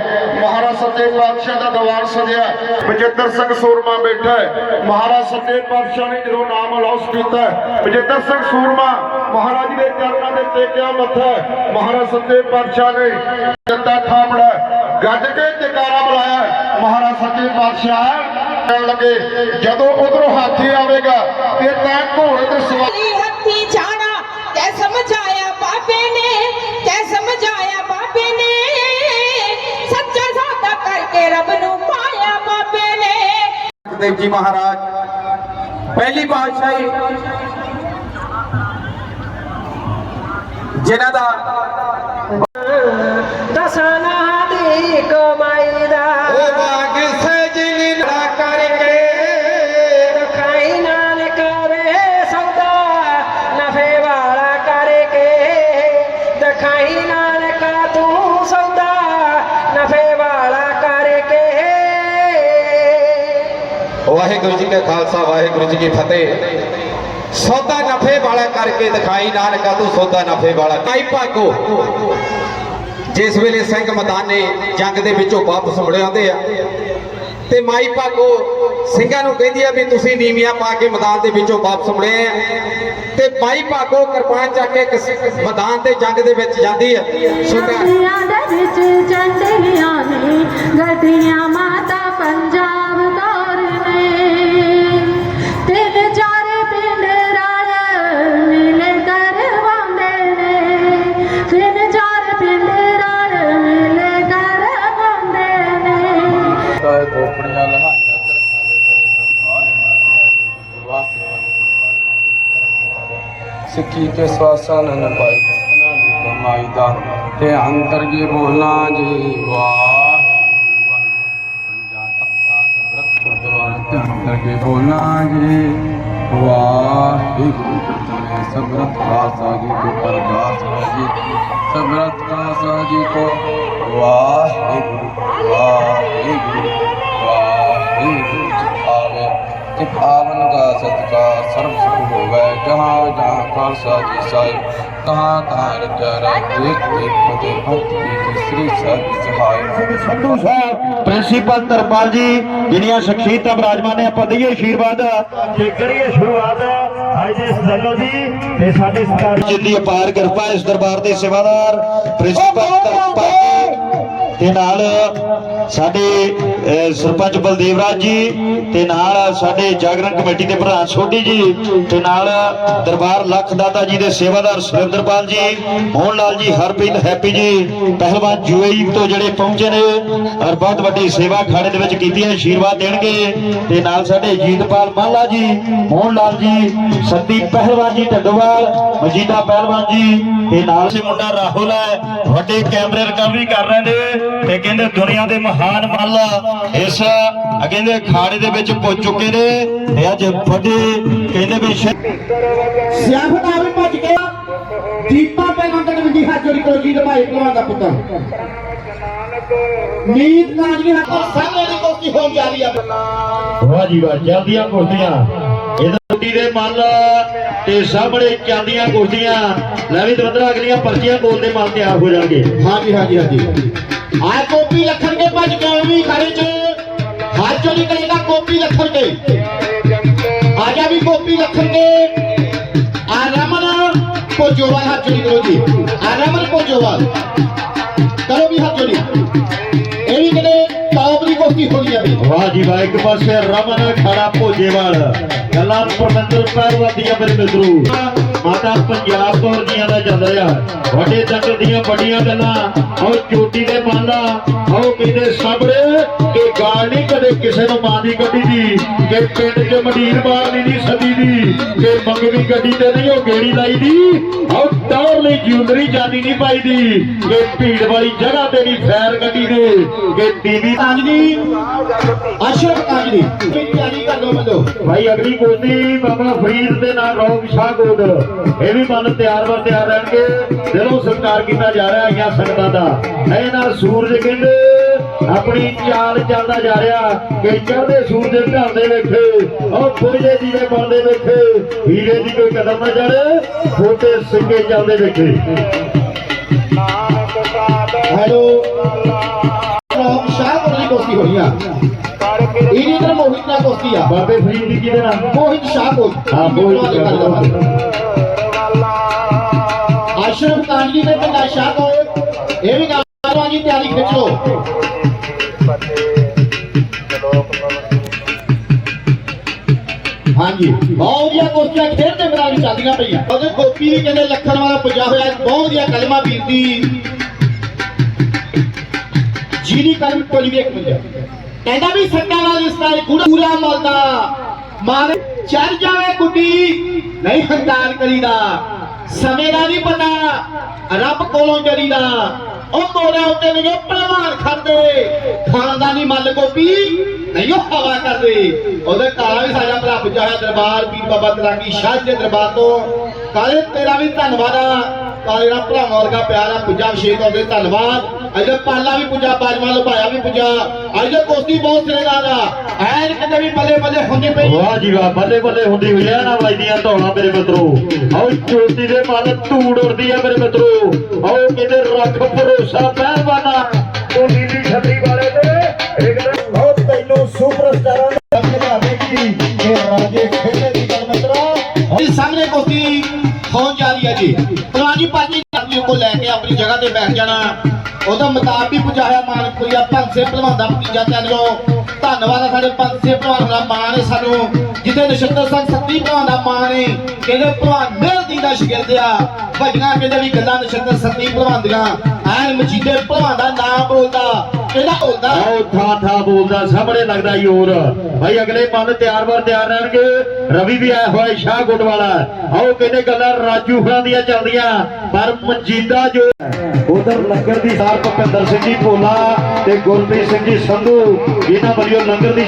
ਮਹਾਰਾਜ ਸੱਚੇ ਪਾਤਸ਼ਾਹ ਦਾ ਦਰਬਾਰ ਸਜਿਆ ਬਜਿੱਤਰ ਸਿੰਘ ਸੂਰਮਾ ਬੈਠਾ ਹੈ। ਮਹਾਰਾਜ ਸੱਚੇ ਪਾਤਸ਼ਾਹ ਨੇ ਜਦੋਂ ਨਾਮ ਅਲਾਉਸ ਕੀਤਾ ਹੈ, ਸਿੰਘ ਸੂਰਮਾ ਮਹਾਰਾਜ ਦੇ ਚਰਨਾਂ ਦੇ ਟੇਕਿਆ ਮੱਥਾ ਮਹਾਰਾਜ ਸੱਚੇ ਪਾਤਸ਼ਾਹ ਨੇ ਜੱਤਾ ਥਾਪੜਾ। ਗੱਜ ਕੇ ਜਕਾਰਾ ਬੁਲਾਇਆ। ਮਹਾਰਾਜ ਸੱਚੇ ਪਾਤਸ਼ਾਹ ਕਹਿਣ ਲੱਗੇ ਜਦੋਂ ਉਧਰੋਂ ਹਾਥੀ ਆਵੇਗਾ ਤੇ ਤੈਂ ਘੋੜੇ ਤੇ ਸਵਾਰ ਖਾਲੀ ਹੱਥੀ ਜਾਣਾ ਤੈ ਸਮਝਾਇਆ ਬਾਬੇ ਨੇ ਤੈ ਸਮਝਾਇਆ ਬਾਬੇ ਨੇ। ਸੱਚਾ ਸੌਦਾ ਕਰਕੇ ਰੱਬ ਨੂੰ ਪਾਇਆ ਬਾਬੇ ਨੇ। ਦੇਵ ਜੀ ਮਹਾਰਾਜ ਪਹਿਲੀ ਪਾਤਸ਼ਾਹੀ ਜਿਨ੍ਹਾਂ ਦਾ ਦਸਾਂ ਦੀ ਕਮਾਈ ਵਾਹਿਗੁਰੂ ਜੀ ਕਾ ਖਾਲਸਾ, ਵਾਹਿਗੁਰੂ ਜੀ ਕੀ ਫਤਿਹ। ਸੌਦਾ ਨਫੇ ਵਾਲਾ ਕਰਕੇ ਦਿਖਾਈ, ਨਾਨਕਾ ਤੂੰ ਸੌਦਾ ਨਫੇ ਵਾਲਾ। ਕਾਈ ਭਾਗੋ, ਜਿਸ ਵੇਲੇ ਸਿੰਘ ਮਦਾਨੇ ਜੰਗ ਦੇ ਵਿੱਚੋਂ ਵਾਪਸ ਮੁੜ ਆਉਂਦੇ ਆ, ਤੇ ਮਾਈ ਭਾਗੋ ਸਿੰਘਾਂ ਨੂੰ ਕਹਿੰਦੀ ਆ ਵੀ ਤੁਸੀਂ ਨੀਵੀਆਂ ਪਾ ਕੇ ਮੈਦਾਨ ਦੇ ਵਿੱਚੋਂ ਵਾਪਸ ਮੁੜੇ ਆ। ਤੇ ਮਾਈ ਭਾਗੋ ਕਿਰਪਾਨ ਚੱਕ ਕੇ ਮੈਦਾਨ ਤੇ ਜੰਗ ਦੇ ਵਿੱਚ ਜਾਂਦੀ ਆ। ਸੁਣਦਾ ਦੇ ਵਿੱਚ ਚੰਡੀਆਂ ਨੇ ਗੱਡੀਆਂ ਮਾਤਾ ਪੰਜਾਬ ਸਿੱਖੀ ਕੇ ਸਵਾਸਾਂ ਨਨ ਪਾਈ ਸਨਾ ਦੀ ਕਮਾਈ ਦਾ ਤੇ ਅੰਦਰ ਜੀ ਬੋਲਾਂ ਜੀ ਵਾਹ ਪੰਜਾ ਤਖਤਾ ਸਬਰਤ ਗੁਰਦੁਆਰਾ ਤੇ ਅੰਦਰ ਜੀ ਬੋਲਾਂ ਜੀ ਵਾਹਿਗੁਰੂ ਕਰਤਨੇ ਸਬਰਤ ਖਾਸਾ ਜੀ ਕੋ ਅਰਦਾਸ ਹੈ ਜੀ ਸਬਰਤ ਖਾਸਾ ਜੀ ਕੋ ਵਾਹਿਗੁਰੂ ਜੀ ਦਾ ਹੋਵੇ ਜਹਾਂ ਜਹਾਂ ਖਾਲਸਾ ਜੀ ਸਾਹਿਬ ਕਹਾਂ ਕਹਾਂ ਰਜਰ ਦੇਖ ਦੇਖ ਫਤੇ ਭਗਤ ਕੀ ਸ੍ਰੀ ਸਾਹਿਬ ਸਹਾਇ ਸੰਧੂ ਸਾਹਿਬ ਪ੍ਰਿੰਸੀਪਲ ਤਰਪਾਲ ਜੀ ਜਿਹੜੀਆਂ ਸ਼ਖਸੀਅਤਾਂ ਬਰਾਜਮਾਨ ਨੇ ਆਪਾਂ ਦਈਏ ਆਸ਼ੀਰਵਾਦ ਜੇ ਕਰੀਏ ਸ਼ੁਰੂਆਤ ਅੱਜ ਦੇ ਸਦਲੋ ਦੀ ਤੇ ਸਾਡੇ ਸਰਕਾਰ ਜਿੰਦੀ ਅਪਾਰ ਕਿਰਪਾ ਇਸ ਦਰਬਾਰ ਦੇ ਸੇਵਾਦਾਰ ਪ੍ਰਿੰਸੀਪਲ ਤਰਪਾਲ ਜੀ ਤੇ ਨਾਲ ਸਾਡੇ ਸਰਪੰਚ ਬਲਦੇਵ ਰਾਜ ਜੀ ਤੇ ਨਾਲ ਸਾਡੇ ਜਾਗਰਣ ਕਮੇਟੀ ਦੇ ਪ੍ਰਧਾਨ ਸੋਢੀ ਜੀ ਤੇ ਨਾਲ ਦਰਬਾਰ ਲੱਖ ਦਾਤਾ ਜੀ ਦੇ ਸੇਵਾਦਾਰ ਸੁਰਿੰਦਰਪਾਲ ਜੀ, ਮੋਹਨ ਲਾਲ ਜੀ, ਹਰਪ੍ਰੀਤ ਹੈਪੀ ਜੀ, ਪਹਿਲਵਾਨ ਯੂਏਈ ਤੋਂ ਜਿਹੜੇ ਪਹੁੰਚੇ ਨੇ ਔਰ ਬਹੁਤ ਵੱਡੀ ਸੇਵਾ ਖਾੜੇ ਦੇ ਵਿੱਚ ਕੀਤੀ ਹੈ ਆਸ਼ੀਰਵਾਦ ਦੇਣਗੇ ਤੇ ਨਾਲ ਸਾਡੇ ਜੀਤਪਾਲ ਮਾਲਾ ਜੀ, ਮੋਹਨ ਲਾਲ ਜੀ, ਸੰਦੀਪ ਪਹਿਲਵਾਨ ਜੀ, ਢੱਡੋਵਾਲ ਮਜੀਦਾ ਪਹਿਲਵਾਨ ਜੀ ਤੇ ਨਾਲ ਸੇ ਮੁੰਡਾ ਰਾਹੁਲ ਹੈ, ਵੱਡੇ ਕੈਮਰੇ ਰਿਕਵਰੀ ਕਰ ਰਹੇ ਨੇ। ਤੇ ਕਹਿੰਦੇ ਦੁਨੀਆ ਦੇ ਮਹਾਨ ਮੱਲਾ ਇਸ ਕਹਿੰਦੇ ਅਖਾੜੇ ਦੇ ਵਿੱਚ ਪੁੱਜ ਚੁੱਕੇ ਨੇ ਤੇ ਅੱਜ ਵੱਡੇ ਕਹਿੰਦੇ ਵੀ ਸਿਆਫਤ ਆਵੇ ਭੱਜ ਕੇ ਦੀਪਾ ਪੈ ਮੰਗਣ ਵਿਧੀ ਹੱਥ ਜੋੜੀ ਕਰੋ ਜੀ ਦੇ ਭਾਈ ਭਲਵਾਨ ਦਾ ਪੁੱਤਰ। ਨੀਤ ਕਾਜੀ ਹੱਥ ਸਾਹਮਣੇ ਦੀ ਕੋਸ਼ਿਸ਼ ਹੋਣ ਜਾ ਰਹੀ ਆ। ਵਾਹ ਜੀ ਵਾਹ ਚੱਲਦੀਆਂ ਕੁਸ਼ਤੀਆਂ। ਇਹਦਾ ਕੁੜੀ ਦੇ ਮੱਲ ਤੇ ਸਾਹਮਣੇ ਚੱਲਦੀਆਂ ਕੁਸ਼ਤੀਆਂ। ਲੈ ਵੀ ਦਵੰਦਰਾ ਅਗਲੀਆਂ ਪਰਚੀਆਂ ਬੋਲਦੇ ਮੱਲ ਤਿਆਰ ਹੋ ਜਾਣਗੇ। ਹਾਂਜੀ ਹਾਂਜੀ ਹਾਂਜੀ। ਆ ਕੋਪੀ ਲਖਣ ਕੇ ਭੱਜ ਕੇ ਉਹ ਵੀ ਖੜੇ ਚ ਹੱਥ ਚੋਰੀ ਕਰੇਗਾ ਕੋਪੀ ਲਖਣ ਕੇ ਆ ਜਾ ਵੀ ਕੋਪੀ ਲਖਣ ਕੇ ਆ ਰਮਨ ਪੋਜੋਵਾਲ ਹੱਥ ਚੋਰੀ ਕਰੋ ਜੀ ਆ ਰਮਨ ਪੋਜੋਵਾਲ ਕਰੋ ਟੌਪ ਦੀ ਆ ਵੀ ਵਾਹ ਜੀ ਵਾਹ, ਇੱਕ ਪਾਸੇ ਰਮਨ ਖੜਾ ਭੋਜੇਵਾਲ ਗੱਲਾਂ ਪਰਮੰਦਰ ਪਹਿਲਵਾਨ ਦੀਆਂ ਮੇਰੇ ਮਿੱਤਰੂ। ਮਾਤਾ ਪੰਜਾਬ ਕੌਰ ਜੀਆਂ ਦਾ ਚੱਲ ਰਿਹਾ। ਵੱਡੇ ਚੱਕਰ ਦੀਆਂ ਵੱਡੀਆਂ ਗੱਲਾਂ। ਆਓ ਚੋਟੀ ਦੇ ਮਾਲਾ। ਆਓ ਕਹਿੰਦੇ, ਸਾਹਮਣੇ ਕਿ ਗਾਲ ਨਹੀਂ ਕਦੇ ਕਿਸੇ ਨੂੰ ਮਾਂ ਦੀ ਗੱਡੀ ਦੀ। ਕਿ ਪਿੰਡ 'ਚ ਮੰਡੀਰ ਮਾਰਨੀ ਨਹੀਂ ਸਦੀ ਦੀ। ਕਿ ਮੰਗਵੀ ਗੱਡੀ ਤੇ ਨਹੀਂ ਉਹ ਗੇੜੀ ਲਾਈ ਦੀ। ਆਓ ਟੌਰ ਲਈ ਜਿਉਂਦਰੀ ਜਾਨੀ ਨਹੀਂ ਪਾਈ ਦੀ। ਕਿ ਭੀੜ ਵਾਲੀ ਜਗ੍ਹਾ ਤੇ ਨਹੀਂ ਫੈਰ ਗੱਡੀ ਦੇ। ਕਿ ਟੀਵੀ ਕਾਂਜਲੀ ਅਸ਼ਰਫ ਕਾਂਜਲੀ ਤਿਆਰੀ ਕਰ ਲਓ ਬੰਦੋ ਭਾਈ ਅਗਲੀ ਗੋਦੀ ਬਾਬਾ ਫਰੀਦ ਦੇ ਨਾਲ ਰੌਬ ਸ਼ਾਹ ਗੋਦ ਇਹ ਵੀ ਮਨ ਤਿਆਰ ਬਰ ਤਿਆਰ ਰਹਿਣਗੇ। ਦਿਲੋਂ ਸਤਿਕਾਰ ਕੀਤਾ ਜਾ ਰਿਹਾ ਆਈਆਂ ਸੰਗਤਾਂ ਦਾ। ਇਹ ਨਾਲ ਸੂਰਜ ਕਹਿੰਦੇ ਆਪਣੀ ਚਾਲ ਚੱਲਦਾ ਜਾ ਰਿਹਾ। ਕਿ ਚੜ੍ਹਦੇ ਸੂਰਜ ਦੇ ਢਲਦੇ ਵੇਖੇ ਉਹ ਪੁਰਜੇ ਜੀ ਦੇ ਬਣਦੇ ਵੇਖੇ ਹੀਰੇ ਦੀ ਕੋਈ ਕਦਮ ਨਾ ਜੜੇ ਛੋਟੇ ਸਿੰਘੇ ਚੱਲਦੇ ਵੇਖੇ ਹੈਲੋ। ਸ਼ਾਹ ਕੋਲੀ ਕੋਸੀ ਹੋਈ ਆ। ਇਹਦੇ ਅੰਦਰ ਮੋਹਿਤ ਨਾਲ ਕੋਸੀ ਆ। ਬਾਬੇ ਫਰੀਦ ਦੀ ਕਿਹਦੇ ਨਾਲ? ਮੋਹਿਤ ਸ਼ਾਹ ਕੋਲ। ਹਾਂ ਬਹੁਤ ਆਸ਼ਰਮ ਕਾਂਡੀ ਦੇ ਪਿੰਡਾ ਸ਼ਾਹ ਕੋਲ। ਇਹ ਵੀ ਗੱਲ ਜੀ ਤਿਆਰੀ ਖਿੱਚ ਲਓ। ਹਾਂਜੀ। ਬਹੁਤ ਵਧੀਆ ਕੋਸ਼ਿਸ਼ਾਂ ਖੇਡ ਦੇ ਮੈਦਾਨ ਵਿੱਚ ਚੱਲਦੀਆਂ ਪਈਆਂ। ਉਹਦੇ ਗੋਪੀ ਵੀ ਕਹਿੰਦੇ ਲੱਖਣ ਵਾਲਾ ਪੁੱਜਾ ਹੋਇਆ। ਬਹੁਤ ਵਧੀਆ ਕਲਮਾ ਵੀਰ ਦੀ ਜੀਰੀ ਕਲਮ ਕੋਲੀ ਵੀ ਇੱਕ ਕਹਿੰਦਾ ਵੀ ਸੱਟਾਂ ਨਾਲ ਇਸ ਤਰ੍ਹਾਂ ਗੁੜਾ ਮਲਦਾ। ਮਾਰ, ਚੜ ਜਾਵੇ ਗੁੱਡੀ। ਨਹੀਂ ਹੰਕਾਰ ਕਰੀਦਾ ਸਮੇਂ ਦਾ ਨਹੀਂ ਪਤਾ। ਰੱਬ ਕੋਲੋਂ ਜਰੀਦਾ ਉਹ ਮੋੜਿਆਂ ਉੱਤੇ ਨਹੀਂ ਪਹਿਲਵਾਨ ਖੜਦੇ। ਖਾਨਦਾਨੀ ਮੱਲ ਗੋਪੀ। ਨਹੀਂ ਉਹ ਹਵਾ ਕਰਦੇ। ਉਹਦੇ ਕਾਲਾ ਵੀ ਸਾਡਾ ਭਰਾ ਪੁੱਜਾ ਦਰਬਾਰ, ਪੀਰ ਬਾਬਾ ਤਲਾਕੀ ਸ਼ਾਹ ਦੇ ਦਰਬਾਰ ਤੋਂ। ਕਾਲੇ, ਤੇਰਾ ਵੀ ਧੰਨਵਾਦ ਆ। ਕਾਲੇ ਦਾ ਭਰਾਵਾਂ ਵਰਗਾ ਪਿਆਰ ਆ ਪੁੱਜਾ ਵਿਸ਼ੇਸ਼ ਤੌਰ ਧੰਨਵਾਦ। ਅਜੇ ਪਾਲਾ ਵੀ ਪੁੱਜਾ, ਬਾਜਵਾ ਲੁਭਾਇਆ ਵੀ ਪੁੱਜਾ। ਅਜੇ ਕੋਸਤੀ ਬਹੁਤ ਸਿਰੇਦਾਰ ਆ। ਐਨ ਕਹਿੰਦੇ ਵੀ ਬੱਲੇ ਬੱਲੇ ਹੁੰਦੀ ਪਈ। ਵਾਹ ਜੀ ਵਾਹ, ਬੱਲੇ ਬੱਲੇ ਹੁੰਦੀ ਹੋਈ ਆ। ਨਾ ਵੱਜਦੀਆਂ ਧੌਣਾ ਮੇਰੇ ਮਿੱਤਰੋ। ਆਓ ਚੋਟੀ ਦੇ ਮਨ ਧੂੜ ਉੜਦੀ ਆ ਮੇਰੇ ਮਿੱਤਰੋ। ਆਓ ਕਿਤੇ ਰੱਖ ਭਰੋਸਾ, ਪਹਿਲਵਾਨਾ। ਉਹ ਨੀਲੀ ਛਤਰੀ ਵਾਲੇ ਤੇ। ਜਾ। ਰਹੀ ਹੈ ਜੀ ਭਲਵਾਨ ਪਾਜੀ ਆਦਮੀ ਕੋ ਲੈ ਕੇ ਆਪਣੀ ਜਗ੍ਹਾ ਤੇ ਬੈਠ ਜਾਣਾ। ਉਹਦਾ ਮੁਤਾਬ ਵੀ ਪੁਜਾਇਆ ਮਾਨਕਪੁਰੀਆ ਪੰਸੇ ਭਲਵਾਨ ਦਾ ਭਤੀਜਾ ਚੱਲਿਓ ਧੰਨਵਾਦ ਆ ਸਾਡੇ ਪੰਸੇ ਭਲਵਾਨ ਦਾ ਮਾਣ ਹੈ ਸਾਨੂੰ, ਜਿੱਥੇ ਨਛੱਤਰ ਸਿੰਘ ਸੱਤੀ ਭਲਵਾਨ ਦਾ ਮਾਣ ਹੈ ਕਹਿੰਦੇ ਭਲਵਾਨ ਮਿਲਦੀ ਦਾ ਸ਼ਗਿਰਦ ਆ। ਭਜਣਾ ਕਹਿੰਦੇ ਵੀ ਗੱਲਾਂ ਨਛੱਤਰ ਸੱਤੀ ਭਲਵਾਨ ਦੀਆਂ, ਐਨ ਮਜੀਦੇ ਭਲਵਾਨ ਦਾ ਨਾਮ ਬੋਲਦਾ ਇਹਦਾ ਹੁੰਦਾ ਆਓ ਠਾ ਠਾ ਬੋਲਦਾ, ਸਾਹਮਣੇ ਲੱਗਦਾ ਈ ਹੋਰ। ਭਾਈ ਅਗਲੇ ਮਨ ਤਿਆਰ ਬਰ ਤਿਆਰ ਰਹਿਣਗੇ, ਰਵੀ ਵੀ ਆਇਆ ਹੋਇਆ ਸ਼ਾਹ ਗੁੱਟ ਵਾਲਾ ਆਓ, ਕਹਿੰਦੇ ਗੱਲਾਂ ਰਾਜੂ ਹੋਰਾਂ ਦੀਆਂ ਚੱਲਦੀਆਂ, ਪਰ ਮਜੀਦਾ ਜੋ ਉਧਰ ਲੰਗਰ ਦੀ ਸਾਰ ਭੁਪਿੰਦਰ ਸਿੰਘ ਜੀ ਭੋਲਾ ਤੇ ਗੁਰਪ੍ਰੀਤ ਸਿੰਘ ਜੀ ਸੰਧੂ ਇਹਨਾਂ ਵੱਲੋਂ ਲੰਗਰ ਦੀ